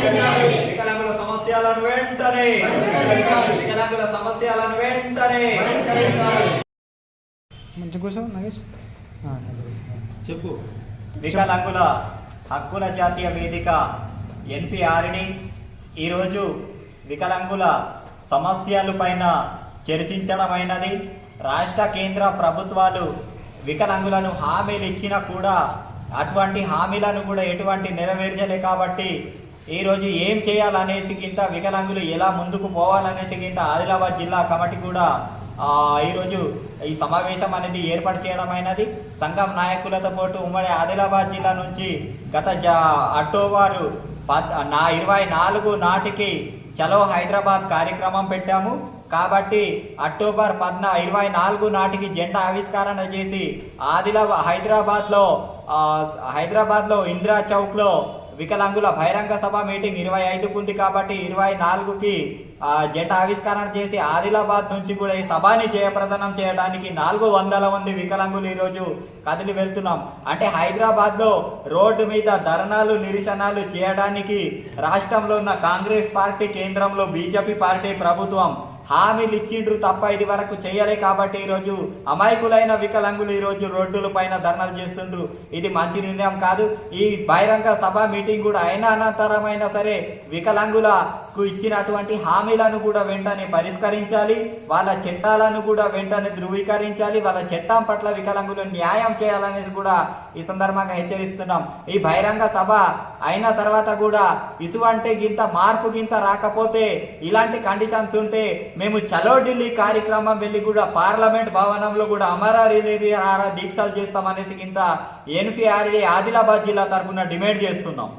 వికలాంగుల సమస్యలను వెంటనే మంచి కూర్చో నగేష్. చెప్పు. వికలాంగుల హక్కుల జాతీయ వేదిక ఎన్పిఆర్ని ఈరోజు వికలాంగుల సమస్యల పైన చర్చించడమైనది. రాష్ట్ర కేంద్ర ప్రభుత్వాలు వికలాంగులను హామీలు ఇచ్చినా కూడా అటువంటి హామీలను కూడా ఎటువంటి నెరవేర్చలే కాబట్టి ఈరోజు ఏం చేయాలనేసి కింద వికలాంగులు ఎలా ముందుకు పోవాలనేసి కింద ఆదిలాబాద్ జిల్లా కమిటీ కూడా ఈరోజు ఈ సమావేశం అనేది ఏర్పాటు చేయడమైనది సంఘం నాయకులతో పాటు ఉమ్మడి ఆదిలాబాద్ జిల్లా నుంచి గత జ అక్టోబర్ నా ఇరవై నాలుగు నాటికి చలో హైదరాబాద్ కార్యక్రమం పెట్టాము. కాబట్టి అక్టోబర్ పద్న ఇరవై నాలుగు నాటికి జెండా ఆవిష్కరణ చేసి ఆదిలాబాద్ హైదరాబాద్లో హైదరాబాద్లో ఇందిరా చౌక్లో వికలాంగుల బహిరంగ సభ మీటింగ్ ఇరవై ఐదుకు ఉంది కాబట్టి ఇరవై నాలుగుకి ఆ, జెండా ఆవిష్కరణ చేసి ఆదిలాబాద్ నుంచి కూడా ఈ సభని జయప్రదనం చేయడానికి నాలుగు వందల మంది వికలాంగులు ఈరోజు కదిలి వెళ్తున్నాం. అంటే హైదరాబాద్లో రోడ్డు మీద ధర్నాలు నిరసనలు చేయడానికి రాష్ట్రంలో ఉన్న కాంగ్రెస్ పార్టీ కేంద్రంలో బీజేపీ పార్టీ ప్రభుత్వం హామీలు ఇచ్చిండ్రు తప్ప ఇది వరకు చేయలే కాబట్టి ఈరోజు అమాయకులైన వికలాంగులు ఈరోజు రోడ్డుల పైన ధర్నాలు చేస్తుండ్రు. ఇది మంచి నిర్ణయం కాదు. ఈ బహిరంగ సభ మీటింగ్ కూడా అయినా అనంతరమైనా సరే వికలాంగులకు ఇచ్చినటువంటి హామీలను కూడా వెంటనే పరిష్కరించాలి. వాళ్ళ చట్టాలను కూడా వెంటనే ధృవీకరించాలి. వాళ్ళ చట్టం పట్ల వికలాంగులు న్యాయం చేయాలనేసి కూడా ఈ సందర్భంగా హెచ్చరిస్తున్నాం. ఈ బహిరంగ సభ అయిన తర్వాత కూడా ఇసువంటి గింత మార్పు గింత రాకపోతే ఇలాంటి కండిషన్స్ ఉంటే మేము చలో ఢిల్లీ కార్యక్రమం వెళ్ళి కూడా పార్లమెంట్ భవనంలో కూడా అమరారి దీక్షలు చేస్తామనేసి కింద ఎన్ఫిఆర్డి ఆదిలాబాద్ జిల్లా తరఫున డిమాండ్ చేస్తున్నాం.